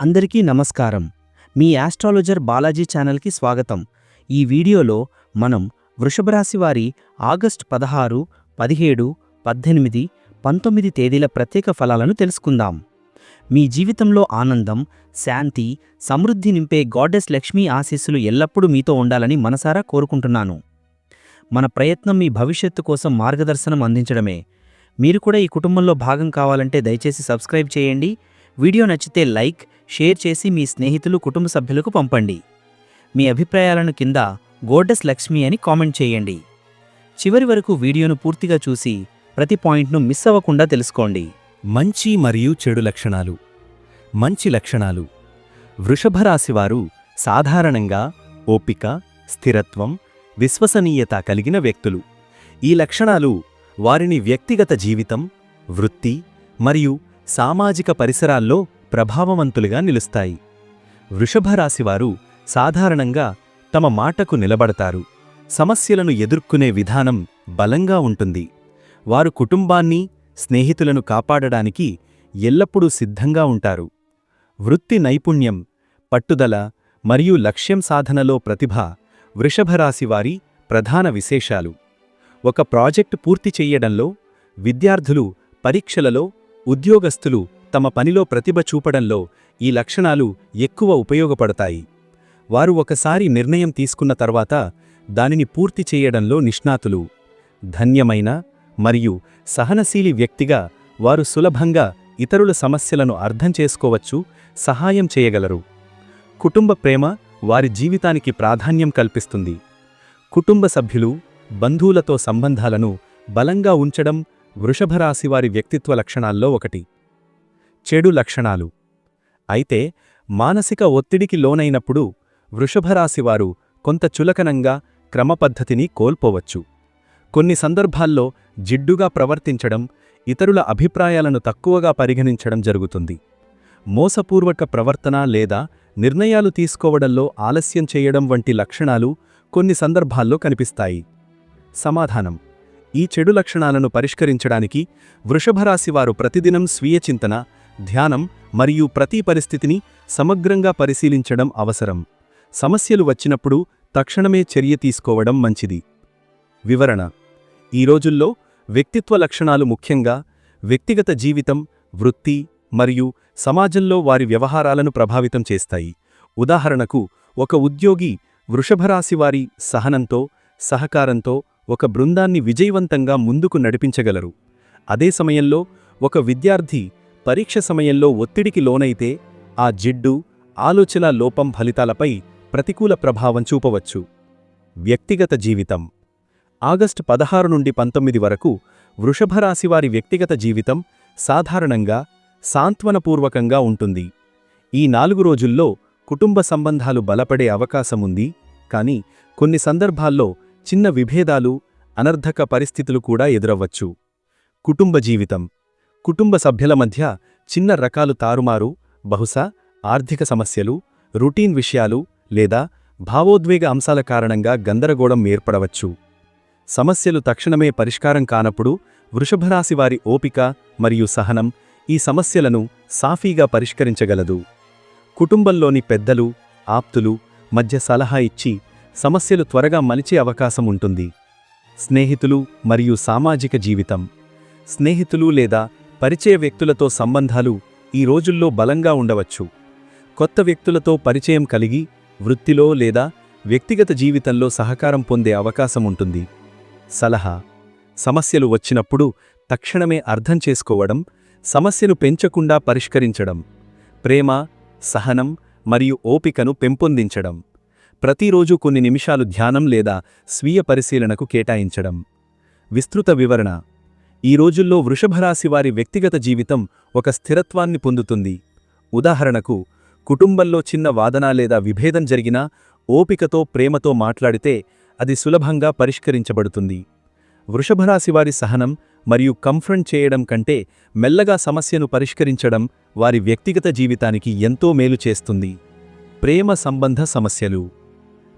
అందరికీ నమస్కారం. మీ యాస్ట్రాలజర్ బాలాజీ ఛానల్కి స్వాగతం. ఈ వీడియోలో మనం వృషభరాశి వారి ఆగస్ట్ పదహారు పదిహేడు పద్దెనిమిది పంతొమ్మిది తేదీల ప్రత్యేక ఫలాలను తెలుసుకుందాం. మీ జీవితంలో ఆనందం శాంతి సమృద్ధి నింపే గాడెస్ లక్ష్మీ ఆశీస్సులు ఎల్లప్పుడూ మీతో ఉండాలని మనసారా కోరుకుంటున్నాను. మన ప్రయత్నం మీ భవిష్యత్తు కోసం మార్గదర్శనం అందించడమే. మీరు కూడా ఈ కుటుంబంలో భాగం కావాలంటే దయచేసి సబ్స్క్రైబ్ చేయండి. వీడియో నచ్చితే లైక్ షేర్ చేసి మీ స్నేహితులు కుటుంబ సభ్యులకు పంపండి. మీ అభిప్రాయాలను కింద గోడెస్ లక్ష్మి అని కామెంట్ చేయండి. చివరి వరకు వీడియోను పూర్తిగా చూసి ప్రతి పాయింట్ను మిస్ అవ్వకుండా తెలుసుకోండి. మంచి మరియు చెడు లక్షణాలు. మంచి లక్షణాలు. వృషభరాశివారు సాధారణంగా ఓపిక స్థిరత్వం విశ్వసనీయత కలిగిన వ్యక్తులు. ఈ లక్షణాలు వారిని వ్యక్తిగత జీవితం వృత్తి మరియు సామాజిక పరిసరాల్లో ప్రభావవంతులుగా నిలుస్తాయి. వృషభరాశివారు సాధారణంగా తమ మాటకు నిలబడతారు. సమస్యలను ఎదుర్కొనే విధానం బలంగా ఉంటుంది. వారు కుటుంబాన్ని స్నేహితులను కాపాడడానికి ఎల్లప్పుడూ సిద్ధంగా ఉంటారు. వృత్తి నైపుణ్యం పట్టుదల మరియు లక్ష్యం సాధనలో ప్రతిభ వృషభరాశివారి ప్రధాన విశేషాలు. ఒక ప్రాజెక్టు పూర్తి చెయ్యడంలో విద్యార్థులు పరీక్షలలో ఉద్యోగస్తులు తమ పనిలో ప్రతిభ చూపడంలో ఈ లక్షణాలు ఎక్కువ ఉపయోగపడతాయి. వారు ఒకసారి నిర్ణయం తీసుకున్న తర్వాత దానిని పూర్తి చేయడంలో నిష్ణాతులు. ధన్యమైన మరియు సహనశీలి వ్యక్తిగా వారు సులభంగా ఇతరుల సమస్యలను అర్థం చేసుకోవచ్చు సహాయం చేయగలరు. కుటుంబ ప్రేమ వారి జీవితానికి ప్రాధాన్యం కల్పిస్తుంది. కుటుంబ సభ్యులు బంధువులతో సంబంధాలను బలంగా ఉంచడం వృషభరాశివారి వ్యక్తిత్వ లక్షణాల్లో ఒకటి. చెడు లక్షణాలు. అయితే మానసిక ఒత్తిడికి లోనైనప్పుడు వృషభరాశివారు కొంత చులకనంగా క్రమపద్ధతిని కోల్పోవచ్చు. కొన్ని సందర్భాల్లో జిడ్డుగా ప్రవర్తించడం ఇతరుల అభిప్రాయాలను తక్కువగా పరిగణించడం జరుగుతుంది. మోసపూర్వక ప్రవర్తన లేదా నిర్ణయాలు తీసుకోవడంలో ఆలస్యం చేయడం వంటి లక్షణాలు కొన్ని సందర్భాల్లో కనిపిస్తాయి. సమాధానం. ఈ చెడు లక్షణాలను పరిష్కరించడానికి వృషభరాశివారు ప్రతిదినం స్వీయ చింతన ధ్యానం మరియు ప్రతి పరిస్థితిని సమగ్రంగా పరిశీలించడం అవసరం. సమస్యలు వచ్చినప్పుడు తక్షణమే చర్య తీసుకోవడం మంచిది. వివరణ. ఈ రోజుల్లో వ్యక్తిత్వ లక్షణాలు ముఖ్యంగా వ్యక్తిగత జీవితం వృత్తి మరియు సమాజంలో వారి వ్యవహారాలను ప్రభావితం చేస్తాయి. ఉదాహరణకు ఒక ఉద్యోగి వృషభరాశివారి సహనంతో సహకారంతో ఒక బృందాన్ని విజయవంతంగా ముందుకు నడిపించగలరు. అదే సమయంలో ఒక విద్యార్థి పరీక్ష సమయంలో ఒత్తిడికి లోనైతే ఆ జిడ్డు ఆలోచన లోపం ఫలితాలపై ప్రతికూల ప్రభావం చూపవచ్చు. వ్యక్తిగత జీవితం. ఆగస్టు పదహారు నుండి పంతొమ్మిది వరకు వృషభరాశివారి వ్యక్తిగత జీవితం సాధారణంగా సాంత్వనపూర్వకంగా ఉంటుంది. ఈ నాలుగు రోజుల్లో కుటుంబ సంబంధాలు బలపడే అవకాశముంది కాని కొన్ని సందర్భాల్లో చిన్న విభేదాలు అనర్ధక పరిస్థితులు కూడా ఎదురవ్వచ్చు. కుటుంబ జీవితం. కుటుంబ సభ్యుల మధ్య చిన్న రకాలు తారుమారు బహుశా ఆర్థిక సమస్యలు రుటీన్ విషయాలు లేదా భావోద్వేగ అంశాల కారణంగా గందరగోళం ఏర్పడవచ్చు. సమస్యలు తక్షణమే పరిష్కారం కానప్పుడు వృషభరాశివారి ఓపిక మరియు సహనం ఈ సమస్యలను సాఫీగా పరిష్కరించగలదు. కుటుంబంలోని పెద్దలు ఆప్తులు మధ్య సలహా ఇచ్చి సమస్యలు త్వరగా మలిచే అవకాశం ఉంటుంది. స్నేహితులు మరియు సామాజిక జీవితం. స్నేహితులు లేదా పరిచయ వ్యక్తులతో సంబంధాలు ఈ రోజుల్లో బలంగా ఉండవచ్చు. కొత్త వ్యక్తులతో పరిచయం కలిగి వృత్తిలో లేదా వ్యక్తిగత జీవితంలో సహకారం పొందే అవకాశం ఉంటుంది. సలహా. సమస్యలు వచ్చినప్పుడు తక్షణమే అర్థం చేసుకోవడం సమస్యను పెంచకుండా పరిష్కరించడం. ప్రేమ సహనం మరియు ఓపికను పెంపొందించడం. ప్రతిరోజు కొన్ని నిమిషాలు ధ్యానం లేదా స్వీయ పరిశీలనకు కేటాయించడం. విస్తృత వివరణ. ఈ రోజుల్లో వృషభరాశి వారి వ్యక్తిగత జీవితం ఒక స్థిరత్వాన్ని పొందుతుంది. ఉదాహరణకు కుటుంబంలో చిన్న వాదన లేదా విభేదం జరిగినా ఓపికతో ప్రేమతో మాట్లాడితే అది సులభంగా పరిష్కరించబడుతుంది. వృషభరాశివారి సహనం మరియు కంఫ్రంట్ చేయడం కంటే మెల్లగా సమస్యను పరిష్కరించడం వారి వ్యక్తిగత జీవితానికి ఎంతో మేలు చేస్తుంది. ప్రేమ సంబంధ సమస్యలు.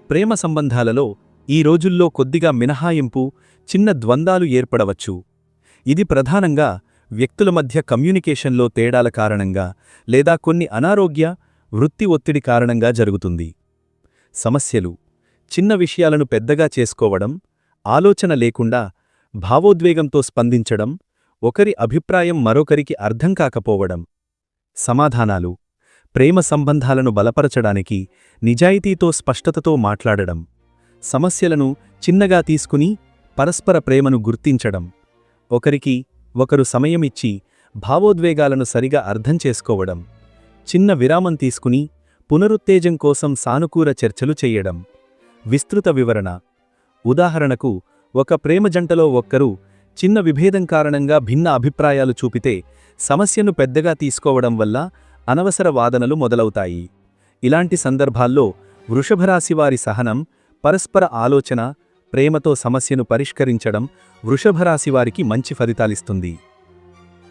ప్రేమ సంబంధాలలో ఈ రోజుల్లో కొద్దిగా మినహాయింపు చిన్న ద్వంద్వాలు ఏర్పడవచ్చు. ఇది ప్రధానంగా వ్యక్తుల మధ్య కమ్యూనికేషన్లో తేడాల కారణంగా లేదా కొన్ని అనారోగ్య వృత్తి ఒత్తిడి కారణంగా జరుగుతుంది. సమస్యలు. చిన్న విషయాలను పెద్దగా చేసుకోవడం ఆలోచన లేకుండా భావోద్వేగంతో స్పందించడం ఒకరి అభిప్రాయం మరొకరికి అర్థం కాకపోవడం. సమాధానాలు. ప్రేమ సంబంధాలను బలపరచడానికి నిజాయితీతో స్పష్టతతో మాట్లాడడం సమస్యలను చిన్నగా తీసుకుని పరస్పర ప్రేమను గుర్తించడం ఒకరికి ఒకరు సమయమిచ్చి భావోద్వేగాలను సరిగా అర్థం చేసుకోవడం చిన్న విరామం తీసుకుని పునరుత్తేజం కోసం సానుకూల చర్చలు చెయ్యడం విస్తృత వివరణ. ఉదాహరణకు ఒక ప్రేమ జంటలో ఒక్కరు చిన్న విభేదం కారణంగా భిన్న అభిప్రాయాలు చూపితే సమస్యను పెద్దగా తీసుకోవడం వల్ల అనవసర వాదనలు మొదలవుతాయి. ఇలాంటి సందర్భాల్లో వృషభరాశివారి సహనం పరస్పర ఆలోచన ప్రేమతో సమస్యను పరిష్కరించడం వృషభరాశివారికి మంచి ఫలితాలిస్తుంది.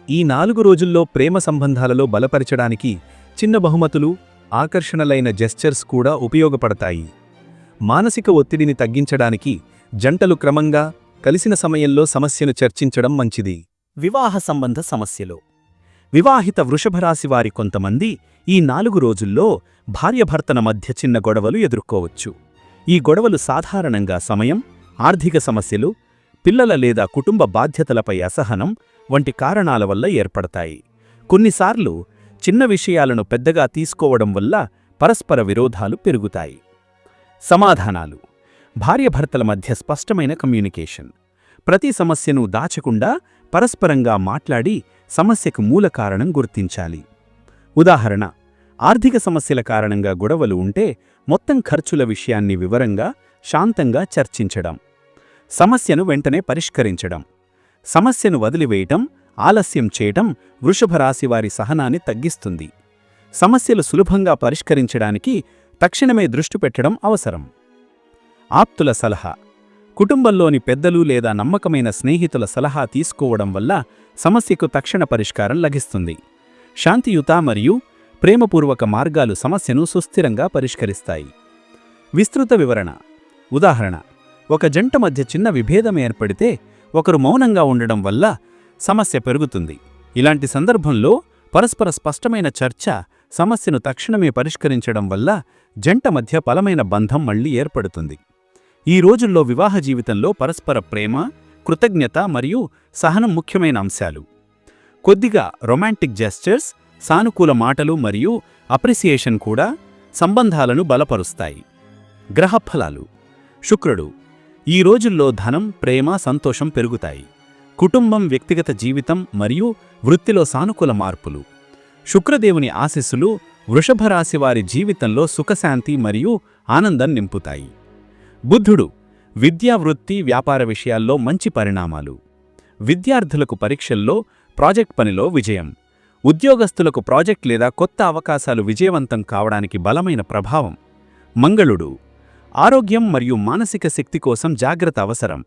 ఈ నాలుగు రోజుల్లో ప్రేమ సంబంధాలలో బలపరచడానికి చిన్న బహుమతులు ఆకర్షణలైన జెస్చర్స్ కూడా ఉపయోగపడతాయి. మానసిక ఒత్తిడిని తగ్గించడానికి జంటలు క్రమంగా కలిసిన సమయంలో సమస్యను చర్చించడం మంచిది. వివాహ సంబంధ సమస్యలు వివాహిత వృషభరాశివారి కొంతమంది ఈ నాలుగు రోజుల్లో భార్యభర్తన మధ్య చిన్న గొడవలు ఎదుర్కోవచ్చు. ఈ గొడవలు సాధారణంగా సమయం ఆర్థిక సమస్యలు పిల్లల లేదా కుటుంబ బాధ్యతలపై అసహనం వంటి కారణాల వల్ల ఏర్పడతాయి. కొన్నిసార్లు చిన్న విషయాలను పెద్దగా తీసుకోవడం వల్ల పరస్పర విరోధాలు పెరుగుతాయి. సమాధానాలు. భార్యభర్తల మధ్య స్పష్టమైన కమ్యూనికేషన్. ప్రతి సమస్యను దాచకుండా పరస్పరంగా మాట్లాడి సమస్యకు మూల కారణం గుర్తించాలి. ఉదాహరణ ఆర్థిక సమస్యల కారణంగా గొడవలు ఉంటే మొత్తం ఖర్చుల విషయాన్ని వివరంగా శాంతంగా చర్చించడం. సమస్యను వెంటనే పరిష్కరించడం. సమస్యను వదిలివేయటం ఆలస్యం చేయటం వృషభరాశివారి సహనాన్ని తగ్గిస్తుంది. సమస్యలు సులభంగా పరిష్కరించడానికి తక్షణమే దృష్టి పెట్టడం అవసరం. ఆప్తుల సలహా కుటుంబంలోని పెద్దలు లేదా నమ్మకమైన స్నేహితుల సలహా తీసుకోవడం వల్ల సమస్యకు తక్షణ పరిష్కారం లభిస్తుంది. శాంతియుత మరియు ప్రేమపూర్వక మార్గాలు సమస్యను సుస్థిరంగా పరిష్కరిస్తాయి. విస్తృత వివరణ. ఉదాహరణ. ఒక జంట మధ్య చిన్న విభేదం ఏర్పడితే ఒకరు మౌనంగా ఉండడం వల్ల సమస్య పెరుగుతుంది. ఇలాంటి సందర్భంలో పరస్పర స్పష్టమైన చర్చ సమస్యను తక్షణమే పరిష్కరించడం వల్ల జంట మధ్య బలమైన బంధం మళ్ళీ ఏర్పడుతుంది. ఈ రోజుల్లో వివాహ జీవితంలో పరస్పర ప్రేమ కృతజ్ఞత మరియు సహనం ముఖ్యమైన అంశాలు. కొద్దిగా రొమాంటిక్ జెస్చర్స్ సానుకూల మాటలు మరియు అప్రిసియేషన్ కూడా సంబంధాలను బలపరుస్తాయి. గ్రహఫలాలు. శుక్రుడు ఈ రోజుల్లో ధనం ప్రేమ సంతోషం పెరుగుతాయి. కుటుంబం వ్యక్తిగత జీవితం మరియు వృత్తిలో సానుకూల మార్పులు. శుక్రదేవుని ఆశీస్సులు వృషభరాశివారి జీవితంలో సుఖశాంతి మరియు ఆనందం నింపుతాయి. బుద్ధుడు విద్యా వృత్తి వ్యాపార విషయాల్లో మంచి పరిణామాలు. విద్యార్థులకు పరీక్షల్లో ప్రాజెక్ట్ పనిలో విజయం. ఉద్యోగస్తులకు ప్రాజెక్ట్ లేదా కొత్త అవకాశాలు విజయవంతం కావడానికి బలమైన ప్రభావం. మంగళుడు ఆరోగ్యం మరియు మానసిక శక్తి కోసం జాగ్రత్త అవసరం.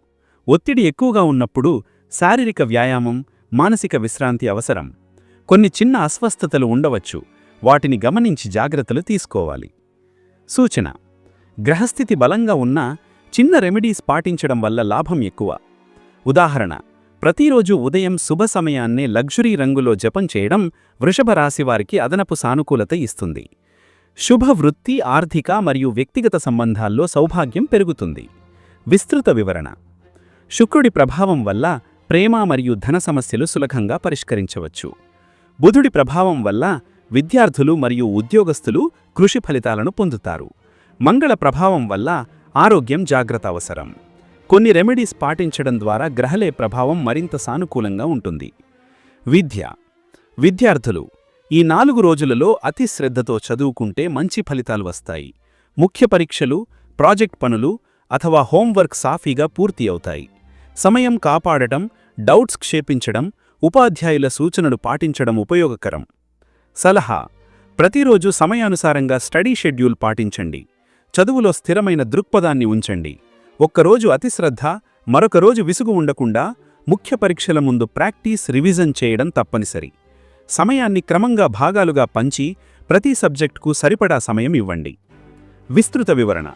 ఒత్తిడి ఎక్కువగా ఉన్నప్పుడు శారీరక వ్యాయామం మానసిక విశ్రాంతి అవసరం. కొన్ని చిన్న అస్వస్థతలు ఉండవచ్చు. వాటిని గమనించి జాగ్రత్తలు తీసుకోవాలి. సూచన గ్రహస్థితి బలంగా ఉన్నా చిన్న రెమెడీస్ పాటించడం వల్ల లాభం ఎక్కువ. ఉదాహరణ ప్రతిరోజు ఉదయం శుభ సమయాన్నే లగ్జురీ రంగులో జపం చేయడం వృషభ రాశివారికి అదనపు సానుకూలత ఇస్తుంది. శుభ వృత్తి ఆర్థిక మరియు వ్యక్తిగత సంబంధాల్లో సౌభాగ్యం పెరుగుతుంది. విస్తృత వివరణ శుక్రుడి ప్రభావం వల్ల ప్రేమ మరియు ధన సమస్యలు సులభంగా పరిష్కరించవచ్చు. బుధుడి ప్రభావం వల్ల విద్యార్థులు మరియు ఉద్యోగస్తులు కృషి ఫలితాలను పొందుతారు. మంగళ ప్రభావం వల్ల ఆరోగ్యం జాగ్రత్త అవసరం. కొన్ని రెమెడీస్ పాటించడం ద్వారా గ్రహలే ప్రభావం మరింత సానుకూలంగా ఉంటుంది. విద్య. విద్యార్థులు ఈ నాలుగు రోజులలో అతి శ్రద్ధతో చదువుకుంటే మంచి ఫలితాలు వస్తాయి. ముఖ్య పరీక్షలు ప్రాజెక్ట్ పనులు అథవా హోంవర్క్ సాఫీగా పూర్తి అవుతాయి. సమయం కాపాడటం డౌట్స్ క్షేపించడం ఉపాధ్యాయుల సూచనలు పాటించడం ఉపయోగకరం. సలహా. ప్రతిరోజు సమయానుసారంగా స్టడీ షెడ్యూల్ పాటించండి. చదువులో స్థిరమైన దృక్పథాన్ని ఉంచండి. ఒక్కరోజు అతిశ్రద్ధ మరొకరోజు విసుగు ఉండకుండా ముఖ్య పరీక్షల ముందు ప్రాక్టీస్ రివిజన్ చేయడం తప్పనిసరి. సమయాన్ని క్రమంగా భాగాలుగా పంచి ప్రతి సబ్జెక్టుకు సరిపడా సమయం ఇవ్వండి. విస్తృత వివరణ.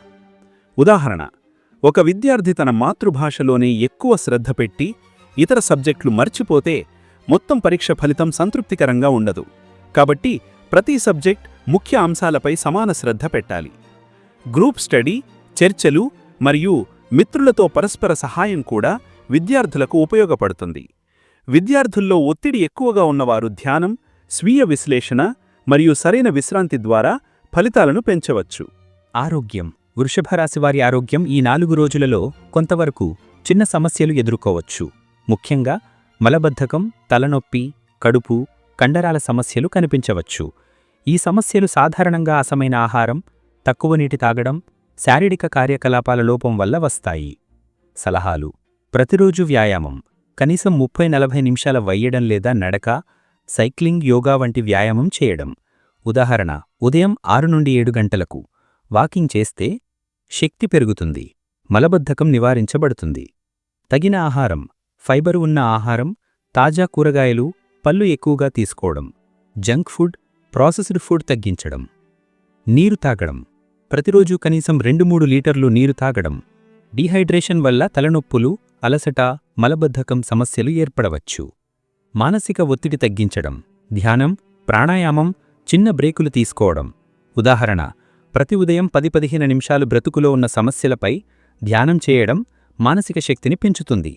ఉదాహరణ ఒక విద్యార్థి తన మాతృభాషలోనే ఎక్కువ శ్రద్ధ పెట్టి ఇతర సబ్జెక్టులు మర్చిపోతే మొత్తం పరీక్ష ఫలితం సంతృప్తికరంగా ఉండదు. కాబట్టి ప్రతి సబ్జెక్ట్ ముఖ్య అంశాలపై సమాన శ్రద్ధ పెట్టాలి. గ్రూప్ స్టడీ చర్చలు మరియు మిత్రులతో పరస్పర సహాయం కూడా విద్యార్థులకు ఉపయోగపడుతుంది. విద్యార్థుల్లో ఒత్తిడి ఎక్కువగా ఉన్నవారు ధ్యానం స్వీయ విశ్లేషణ మరియు సరైన విశ్రాంతి ద్వారా ఫలితాలను పెంచవచ్చు. ఆరోగ్యం. వృషభరాశివారి వారి ఆరోగ్యం ఈ నాలుగు రోజులలో కొంతవరకు చిన్న సమస్యలు ఎదుర్కోవచ్చు. ముఖ్యంగా మలబద్ధకం తలనొప్పి కడుపు కండరాల సమస్యలు కనిపించవచ్చు. ఈ సమస్యలు సాధారణంగా అసమైన ఆహారం తక్కువ నీటి తాగడం శారీరక కార్యకలాపాల లోపం వల్ల వస్తాయి. సలహాలు. ప్రతిరోజు వ్యాయామం. కనీసం ముప్పై నలభై నిమిషాల వయ్యడం లేదా నడక సైక్లింగ్ యోగా వంటి వ్యాయామం చేయడం. ఉదాహరణ ఉదయం ఆరు నుండి ఏడు గంటలకు వాకింగ్ చేస్తే శక్తి పెరుగుతుంది మలబద్ధకం నివారించబడుతుంది. తగిన ఆహారం. ఫైబరు ఉన్న ఆహారం తాజా కూరగాయలు పళ్ళు ఎక్కువగా తీసుకోవడం. జంక్ ఫుడ్ ప్రాసెస్డ్ ఫుడ్ తగ్గించడం. నీరు తాగడం. ప్రతిరోజు కనీసం రెండు మూడు లీటర్లు నీరు తాగడం డీహైడ్రేషన్ వల్ల తలనొప్పులు అలసట మలబద్ధకం సమస్యలు ఏర్పడవచ్చు. మానసిక ఒత్తిడి తగ్గించడం ధ్యానం ప్రాణాయామం చిన్న బ్రేకులు తీసుకోవడం. ఉదాహరణ ప్రతి ఉదయం పది పదిహేను నిమిషాలు బ్రతుకులో ఉన్న సమస్యలపై ధ్యానం చేయడం మానసిక శక్తిని పెంచుతుంది.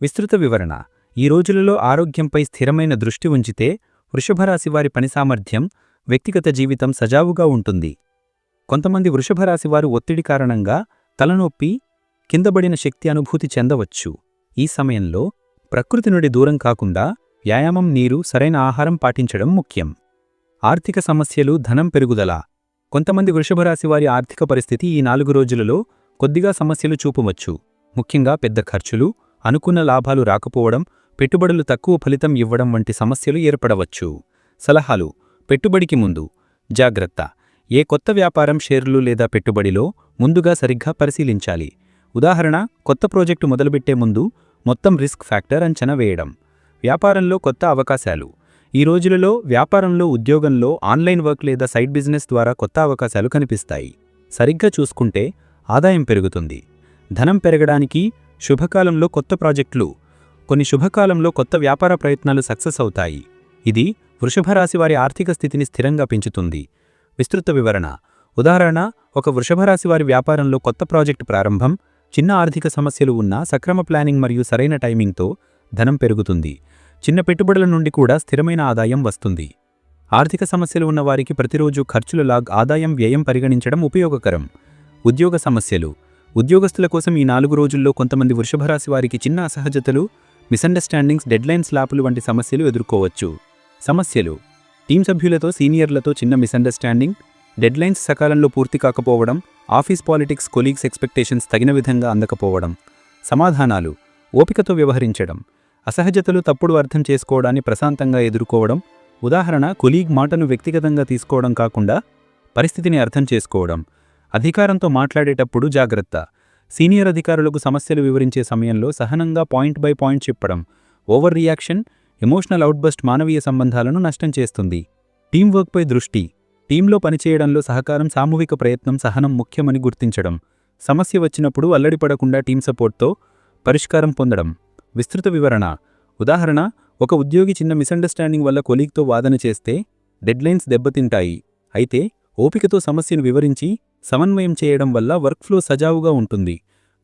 విస్తృత వివరణ ఈ రోజులలో ఆరోగ్యంపై స్థిరమైన దృష్టి ఉంచితే వృషభరాశివారి పని సామర్థ్యం వ్యక్తిగత జీవితం సజావుగా ఉంటుంది. కొంతమంది వృషభరాశివారు ఒత్తిడి కారణంగా తలనొప్పి కిందబడిన శక్తి అనుభూతి చెందవచ్చు. ఈ సమయంలో ప్రకృతి నుండి దూరం కాకుండా వ్యాయామం నీరు సరైన ఆహారం పాటించడం ముఖ్యం. ఆర్థిక సమస్యలు ధనం పెరుగుదల. కొంతమంది వృషభరాశివారి ఆర్థిక పరిస్థితి ఈ నాలుగు రోజులలో కొద్దిగా సమస్యలు చూపవచ్చు. ముఖ్యంగా పెద్ద ఖర్చులు అనుకున్న లాభాలు రాకపోవడం పెట్టుబడులు తక్కువ ఫలితం ఇవ్వడం వంటి సమస్యలు ఏర్పడవచ్చు. సలహాలు పెట్టుబడికి ముందు జాగ్రత్త. ఏ కొత్త వ్యాపారం షేర్లు లేదా పెట్టుబడిలో ముందుగా సరిగ్గా పరిశీలించాలి. ఉదాహరణ కొత్త ప్రాజెక్టు మొదలుపెట్టే ముందు మొత్తం రిస్క్ ఫ్యాక్టర్ అంచనా వేయడం. వ్యాపారంలో కొత్త అవకాశాలు. ఈ రోజులలో వ్యాపారంలో ఉద్యోగంలో ఆన్లైన్ వర్క్ లేదా సైడ్ బిజినెస్ ద్వారా కొత్త అవకాశాలు కనిపిస్తాయి. సరిగ్గా చూసుకుంటే ఆదాయం పెరుగుతుంది. ధనం పెరగడానికి శుభకాలంలో కొత్త ప్రాజెక్టులు కొన్ని శుభకాలంలో కొత్త వ్యాపార ప్రయత్నాలు సక్సెస్ అవుతాయి. ఇది వృషభరాశి వారి ఆర్థిక స్థితిని స్థిరంగా పెంచుతుంది. విస్తృత వివరణ. ఉదాహరణ ఒక వృషభరాశి వారి వ్యాపారంలో కొత్త ప్రాజెక్టు ప్రారంభం చిన్న ఆర్థిక సమస్యలు ఉన్నా సక్రమ ప్లానింగ్ మరియు సరైన టైమింగ్తో ధనం పెరుగుతుంది. చిన్న పెట్టుబడుల నుండి కూడా స్థిరమైన ఆదాయం వస్తుంది. ఆర్థిక సమస్యలు ఉన్నవారికి ప్రతిరోజు ఖర్చుల లాగ్ ఆదాయం వ్యయం పరిగణించడం ఉపయోగకరం. ఉద్యోగ సమస్యలు. ఉద్యోగస్తుల కోసం ఈ నాలుగు రోజుల్లో కొంతమంది వృషభరాశి వారికి చిన్న అసహజతలు మిస్అండర్స్టాండింగ్స్ డెడ్లైన్స్ లాపులు వంటి సమస్యలు ఎదుర్కోవచ్చు. సమస్యలు. టీం సభ్యులతో సీనియర్లతో చిన్న మిస్అండర్స్టాండింగ్ డెడ్లైన్స్ సకాలంలో పూర్తి కాకపోవడం ఆఫీస్ పాలిటిక్స్ కొలీగ్స్ ఎక్స్పెక్టేషన్స్ తగిన విధంగా అందకపోవడం సమాధానాలు ఓపికతో వ్యవహరించడం అసహజతలు తప్పుడు అర్థం చేసుకోవడాన్ని ప్రశాంతంగా ఎదుర్కోవడం ఉదాహరణ కొలీగ్ మాటను వ్యక్తిగతంగా తీసుకోవడం కాకుండా పరిస్థితిని అర్థం చేసుకోవడం అధికారంతో మాట్లాడేటప్పుడు జాగ్రత్త సీనియర్ అధికారులకు సమస్యలు వివరించే సమయంలో సహనంగా పాయింట్ బై పాయింట్ చెప్పడం ఓవర్ రియాక్షన్ ఎమోషనల్ అవుట్బస్ట్ మానవీయ సంబంధాలను నష్టం చేస్తుంది. టీం వర్క్పై దృష్టి. టీంలో పనిచేయడంలో సహకారం సామూహిక ప్రయత్నం సహనం ముఖ్యమని గుర్తించడం. సమస్య వచ్చినప్పుడు అల్లడిపడకుండా టీం సపోర్ట్తో పరిష్కారం పొందడం. విస్తృత వివరణ. ఉదాహరణ ఒక ఉద్యోగి చిన్న మిస్అండర్స్టాండింగ్ వల్ల కొలీగ్తో వాదన చేస్తే డెడ్లైన్స్ దెబ్బతింటాయి. అయితే ఓపికతో సమస్యను వివరించి సమన్వయం చేయడం వల్ల వర్క్ఫ్లో సజావుగా ఉంటుంది.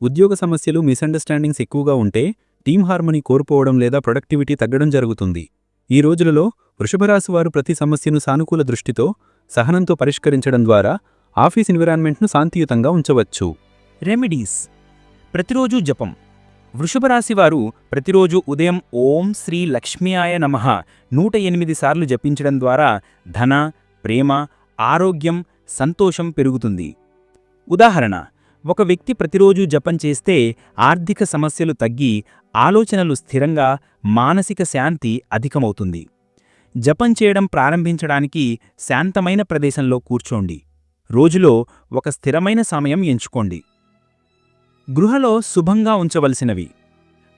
ఉద్యోగ సమస్యలు మిస్అండర్స్టాండింగ్స్ ఎక్కువగా ఉంటే టీం హార్మనీ కోల్పోవడం లేదా ప్రొడక్టివిటీ తగ్గడం జరుగుతుంది. ఈ రోజులలో వృషభరాశి వారు ప్రతి సమస్యను సానుకూల దృష్టితో సహనంతో పరిష్కరించడం ద్వారా ఆఫీస్ ఎన్విరాన్మెంట్ను శాంతియుతంగా ఉంచవచ్చు. రెమెడీస్. ప్రతిరోజు జపం. వృషభరాశివారు ప్రతిరోజు ఉదయం ఓం శ్రీ లక్ష్మీయాయ నమః నూట ఎనిమిది సార్లు జపించడం ద్వారా ధన ప్రేమ ఆరోగ్యం సంతోషం పెరుగుతుంది. ఉదాహరణ ఒక వ్యక్తి ప్రతిరోజు జపం చేస్తే ఆర్థిక సమస్యలు తగ్గి ఆలోచనలు స్థిరంగా మానసిక శాంతి అధికమవుతుంది. జపం చేయడం ప్రారంభించడానికి శాంతమైన ప్రదేశంలో కూర్చోండి. రోజులో ఒక స్థిరమైన సమయం ఎంచుకోండి. గృహలో శుభంగా ఉంచవలసినవి.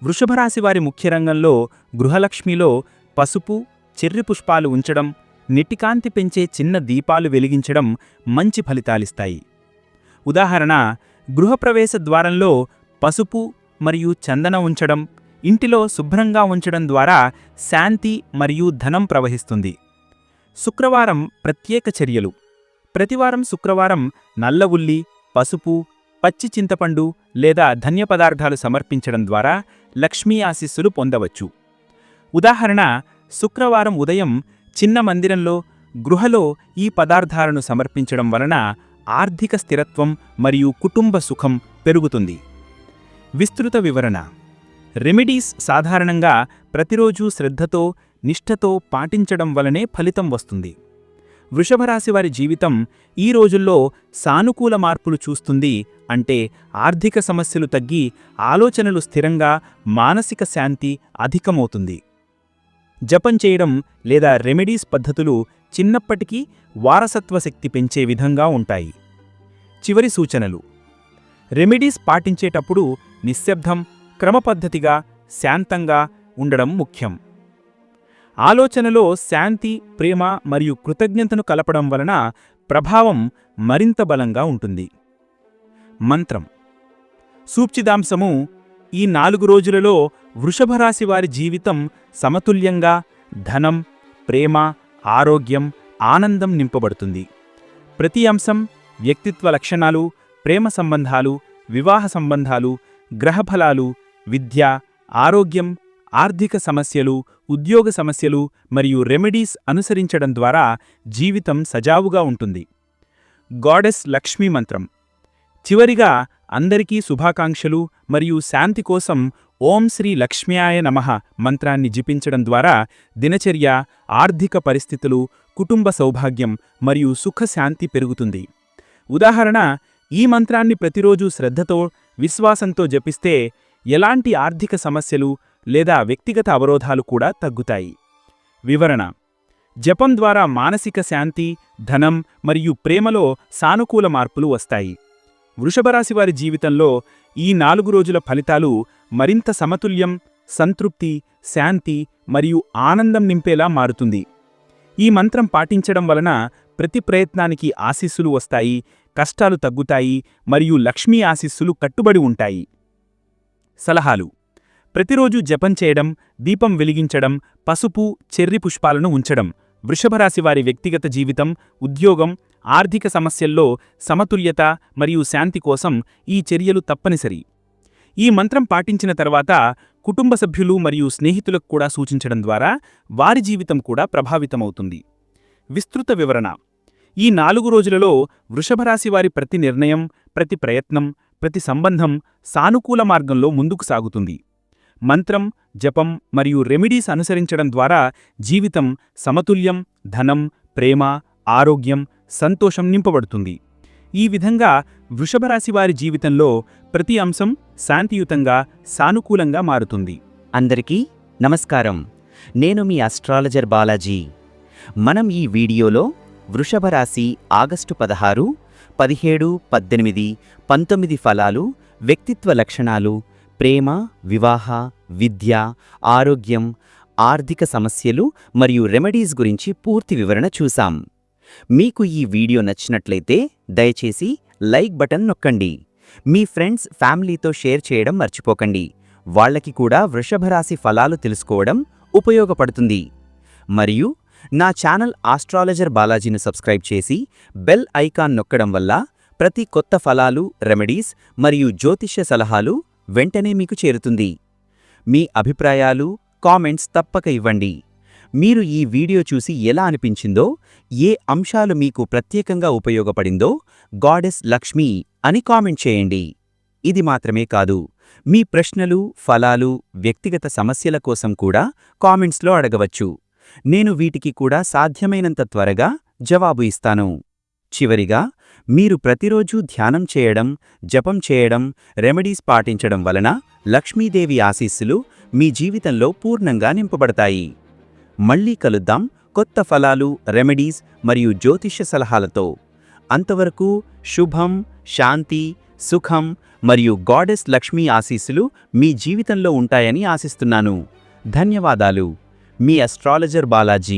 వృషభరాశి వారి ముఖ్య రంగంలో గృహలక్ష్మిలో పసుపు చెర్రి పుష్పాలు ఉంచడం నిటికాంతి పెంచే చిన్న దీపాలు వెలిగించడం మంచి ఫలితాలిస్తాయి. ఉదాహరణ గృహప్రవేశ ద్వారంలో పసుపు మరియు చందన ఉంచడం ఇంటిలో శుభ్రంగా ఉంచడం ద్వారా శాంతి మరియు ధనం ప్రవహిస్తుంది. శుక్రవారం ప్రత్యేక చర్యలు. ప్రతివారం శుక్రవారం నల్ల ఉల్లి పసుపు పచ్చి చింతపండు లేదా ధన్య పదార్థాలు సమర్పించడం ద్వారా లక్ష్మీ ఆశీస్సులు పొందవచ్చు. ఉదాహరణ శుక్రవారం ఉదయం చిన్న మందిరంలో గృహలో ఈ పదార్థాలను సమర్పించడం వలన ఆర్థిక స్థిరత్వం మరియు కుటుంబ సుఖం పెరుగుతుంది. విస్తృత వివరణ. రెమెడీస్ సాధారణంగా ప్రతిరోజు శ్రద్ధతో నిష్ఠతో పాటించడం వలనే ఫలితం వస్తుంది. వృషభరాశి వారి జీవితం ఈ రోజుల్లో సానుకూల మార్పులు చూస్తుంది అంటే ఆర్థిక సమస్యలు తగ్గి ఆలోచనలు స్థిరంగా మానసిక శాంతి అధికమవుతుంది. జపం చేయడం లేదా రెమెడీస్ పద్ధతులు చిన్నప్పటికీ వారసత్వ శక్తి పెంచే విధంగా ఉంటాయి. చివరి సూచనలు. రెమెడీస్ పాటించేటప్పుడు నిశ్శబ్దం క్రమపద్ధతిగా శాంతంగా ఉండడం ముఖ్యం. ఆలోచనలో శాంతి ప్రేమ మరియు కృతజ్ఞతను కలపడం వలన ప్రభావం మరింత బలంగా ఉంటుంది. మంత్రం. సూప్చిదాంశము ఈ నాలుగు రోజులలో వృషభరాశి వారి జీవితం సమతుల్యంగా ధనం ప్రేమ ఆరోగ్యం ఆనందం నింపబడుతుంది. ప్రతి అంశం వ్యక్తిత్వ లక్షణాలు ప్రేమ సంబంధాలు వివాహ సంబంధాలు గ్రహఫలాలు విద్య ఆరోగ్యం ఆర్థిక సమస్యలు ఉద్యోగ సమస్యలు మరియు రెమెడీస్ అనుసరించడం ద్వారా జీవితం సజావుగా ఉంటుంది. గాడెస్ లక్ష్మీ మంత్రం. చివరిగా అందరికీ శుభాకాంక్షలు మరియు శాంతి కోసం ఓం శ్రీ లక్ష్మ్యాయ నమః మంత్రాన్ని జపించడం ద్వారా దినచర్య ఆర్థిక పరిస్థితులు కుటుంబ సౌభాగ్యం మరియు సుఖశాంతి పెరుగుతుంది. ఉదాహరణ ఈ మంత్రాన్ని ప్రతిరోజు శ్రద్ధతో విశ్వాసంతో జపిస్తే ఎలాంటి ఆర్థిక సమస్యలు లేదా వ్యక్తిగత అవరోధాలు కూడా తగ్గుతాయి. వివరణ జపం ద్వారా మానసిక శాంతి ధనం మరియు ప్రేమలో సానుకూల మార్పులు వస్తాయి. వృషభరాశివారి జీవితంలో ఈ నాలుగు రోజుల ఫలితాలు మరింత సమతుల్యం సంతృప్తి శాంతి మరియు ఆనందం నింపేలా మారుతుంది. ఈ మంత్రం పాటించడం వలన ప్రతి ప్రయత్నానికి ఆశీస్సులు వస్తాయి కష్టాలు తగ్గుతాయి మరియు లక్ష్మీ ఆశీస్సులు కట్టుబడి ఉంటాయి. సలహాలు. ప్రతిరోజు జపం చేయడం దీపం వెలిగించడం పసుపు చెర్రి పుష్పాలను ఉంచడం వృషభరాశివారి వ్యక్తిగత జీవితం ఉద్యోగం ఆర్థిక సమస్యల్లో సమతుల్యత మరియు శాంతి కోసం ఈ చర్యలు తప్పనిసరి. ఈ మంత్రం పాటించిన తర్వాత కుటుంబ సభ్యులు మరియు స్నేహితులకు కూడా సూచించడం ద్వారా వారి జీవితం కూడా ప్రభావితమవుతుంది. విస్తృత వివరణ. ఈ నాలుగు రోజులలో వృషభరాశి వారి ప్రతి నిర్ణయం ప్రతి ప్రయత్నం ప్రతి సంబంధం సానుకూల మార్గంలో ముందుకు సాగుతుంది. మంత్రం జపం మరియు రెమెడీస్ అనుసరించడం ద్వారా జీవితం సమతుల్యం ధనం ప్రేమ ఆరోగ్యం సంతోషం నింపబడుతుంది. ఈ విధంగా వృషభరాశి వారి జీవితంలో ప్రతి అంశం శాంతియుతంగా సానుకూలంగా మారుతుంది. అందరికీ నమస్కారం. నేను మీ అస్ట్రాలజర్ బాలాజీ. మనం ఈ వీడియోలో వృషభరాశి ఆగస్టు పదహారు పదిహేడు పద్దెనిమిది పంతొమ్మిది ఫలాలు వ్యక్తిత్వ లక్షణాలు ప్రేమ వివాహ విద్య ఆరోగ్యం ఆర్థిక సమస్యలు మరియు రెమెడీస్ గురించి పూర్తి వివరణ చూసాం మీకు ఈ వీడియో నచ్చినట్లయితే దయచేసి లైక్ బటన్ నొక్కండి. మీ ఫ్రెండ్స్ ఫ్యామిలీతో షేర్ చేయడం మర్చిపోకండి. వాళ్ళకి కూడా వృషభరాశి ఫలాలు తెలుసుకోవడం ఉపయోగపడుతుంది. మరియు నా ఛానల్ ఆస్ట్రాలజర్ బాలాజీని సబ్స్క్రైబ్ చేసి బెల్ ఐకాన్ నొక్కడం వల్ల ప్రతి కొత్త ఫలాలు రెమెడీస్ మరియు జ్యోతిష్య సలహాలు వెంటనే మీకు చేరుతుంది. మీ అభిప్రాయాలు కామెంట్స్ తప్పక ఇవ్వండి. మీరు ఈ వీడియో చూసి ఎలా అనిపించిందో ఏ అంశాలు మీకు ప్రత్యేకంగా ఉపయోగపడిందో గాడెస్ లక్ష్మి అని కామెంట్ చేయండి. ఇది మాత్రమే కాదు మీ ప్రశ్నలు ఫలాలు వ్యక్తిగత సమస్యల కోసం కూడా కామెంట్స్లో అడగవచ్చు. నేను వీటికి కూడా సాధ్యమైనంత త్వరగా జవాబు ఇస్తాను. చివరిగా మీరు ప్రతిరోజూ ధ్యానం చేయడం జపం చేయడం రెమెడీస్ పాటించడం వలన లక్ష్మీదేవి ఆశీస్సులు మీ జీవితంలో పూర్ణంగా నింపబడతాయి. మళ్ళీ కలుద్దాం కొత్త ఫలాలు రెమెడీస్ మరియు జ్యోతిష్య సలహాలతో. అంతవరకు శుభం శాంతి సుఖం మరియు గాడెస్ లక్ష్మీ ఆశీస్సులు మీ జీవితంలో ఉంటాయని ఆశిస్తున్నాను. ధన్యవాదాలు. మీ అస్ట్రాలజర్ బాలాజీ.